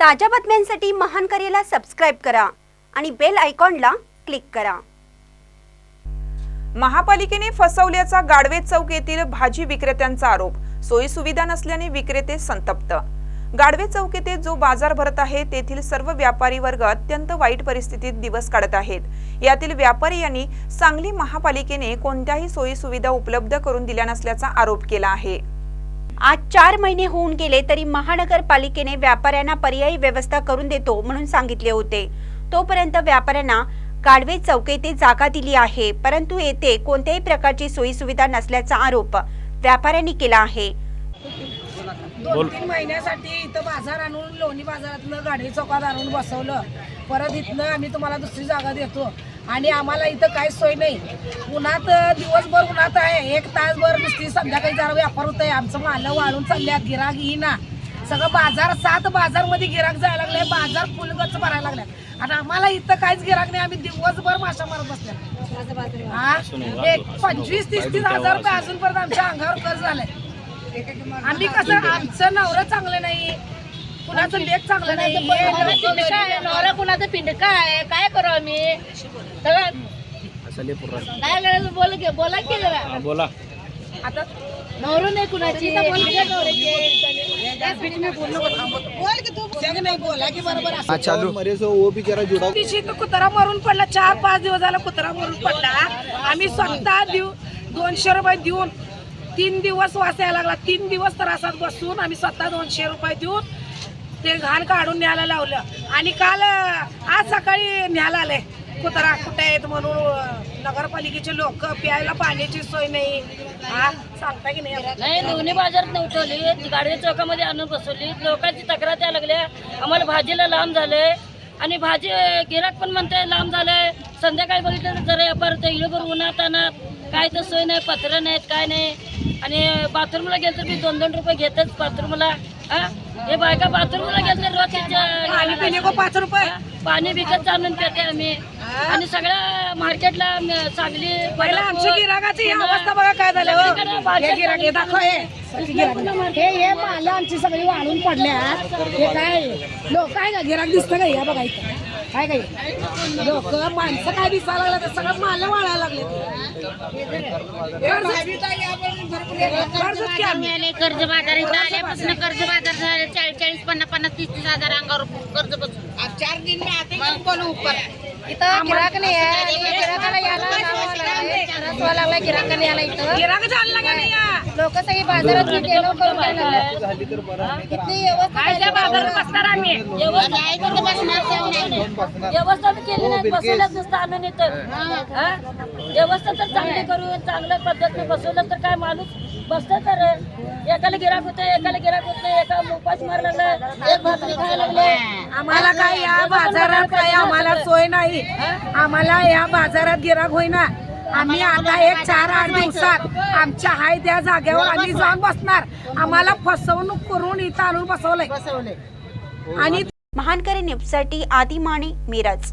ताज्या बातम्यांसाठी महान करेला सबस्क्राईब करा आणि बेल आयकॉनला क्लिक करा. महापालिकेने फसवल्याचा गाडवे चौक येथील भाजी विक्रेत्यांचा आरोप. सोयी सुविधा नसल्याने विक्रेते संतप्त. गाडवे चौक येथे जो बाजार भरत आहे तेथील सर्व व्यापारी वर्ग अत्यंत वाईट परिस्थितीत दिवस काढत आहेत. यातील व्यापारी यांनी सांगली महापालिकेने कोणत्याही सोयी सुविधा उपलब्ध करून दिल्या नसल्याचा आरोप केला आहे. आज चार महिने होऊन गेले तरी महानगरपालिकेने व्यापाऱ्यांना पर्यायी व्यवस्था करून देतो म्हणून सांगितले होते. तोपर्यंत व्यापाऱ्यांना गाडवे चौक येथे जागा दिली आहे परंतु येथे कोणत्याही प्रकारची सोयी सुविधा नसल्याचा आरोप व्यापाऱ्यांनी केला आहे. दोन तीन महिन्यासाठी इथं बाजार आणून लोणी बाजारातलं गाडी चौकात आणून बसवलं. परत इथनं आम्ही तुम्हाला दुसरी जागा देतो. आणि आम्हाला इथं काहीच सोय नाही. उन्हात दिवसभर उन्हात आहे. एक तासभर नुसती संध्याकाळी जरा व्यापार होत आहे आमचं माल वाळून चालल्यात. गिराक ना सगळं बाजार सात बाजारमध्ये गिराक जायला लागले. बाजार फुलगच भरायला लागल्यात आणि आम्हाला इथं काहीच गिराक नाही. आम्ही दिवसभर माशा मारत बसल्या हा? एक पंचवीस तीस तीस हजार रुपये अजूनपर्यंत आमच्या अंगावर कर्ज झालंय आम्ही कसं आमचं नवरं चांगलं नाही. कुणाचं लेख चांगलं नाही. हे नवरा कुणाचं पिंड काय? काय करू आम्ही? काय करायचं? बोल की बोला की जरा. बोला. आता नवरू नाही कुणाची. दिवशी कुत्रा मरून पडला. चार पाच दिवस झाला कुत्रा मरून पडला. आम्ही स्वतः देऊ दोनशे रुपये देऊन तीन दिवस वास यायला लागला. तीन दिवस त्रासात बसून आम्ही स्वतः दोनशे रुपये देऊन ते घाण काढून न्यायला लावलं. आणि काल आज सकाळी न्यायला आले. कुत्रा कुठे आहेत म्हणून नगरपालिकेचे लोक प्यायला पाण्याची सोय नाही. हा? सांगता की नाही? नाही दोन्ही बाजारात नव्हतवली गाडवे चौकामध्ये आणून बसवली. लोकांची तक्रार द्यायला लागल्या. आम्हाला भाजीला लांब झालंय. आणि भाजी गिराक पण म्हणते लांब झालंय. संध्याकाळी बघितलं तर जरा व्यापार होतं इळभर उन्हात आणत काय तर सोय नाही पत्र नाहीत काय नाही. आणि बाथरूमला गेलं तर मी दोन दोन रुपये घेतच बाथरूमला. हा? बायका बाथरूमला गेलं तर रोज पाणी को पाच रुपये. पाणी विकत आणून पिते आम्ही. आणि सगळ्या मार्केटला सांगली पहिला आमच्या गिराकाची ही अवस्था बघा काय झालं हो. गिराक दाखव हे. हे माल आमची सगळी वाळून पडल्या हे काय? लोक काय का गिराक दिसतं का या बघा इथं. काय काय लोक माणसं काय दिसायला लागलं सगळं माल वाळायला लागले कर्जच की आम्ही आले कर्ज बाजार इथं आल्यापासून कर्ज बाजार झाले चाळीस चाळीस पन्नास पन्नास तीस तीस हजार अंगावर कर्ज बसून. चार दिन में आते हैं बोलो ऊपर इथं गिराक नाही आहे. गिराकाला यायला यायला इथं. गिराक झाला का नाही? लोक सगळी बाजारात गेलो करून इथली व्यवस्था बाजारात बसणार आम्ही? केली नाही बसवलंच नसतं आणून इथं हा? व्यवस्था तर चांगली करू चांगल्या पद्धतीने बसवलं तर काय माणूस बसतं तर. एकाला गिराक होतं एकाला गिराक होत नाही. एका उपास मारायला लागला एक भाकरी खायला लागले. आम्हाला काय या बाजारात काय आम्हाला सोय नाही. आम्हाला या बाजारात गिराक होईना. आम्ही आता एक चार आठ दिवसात आमच्या हाय त्या जागेवर आम्ही जाऊन बसणार. आम्हाला फसवणूक करून इथं आणून बसवलंय. आणि महानकरी न्यूजसाठी आदी माने मिरज.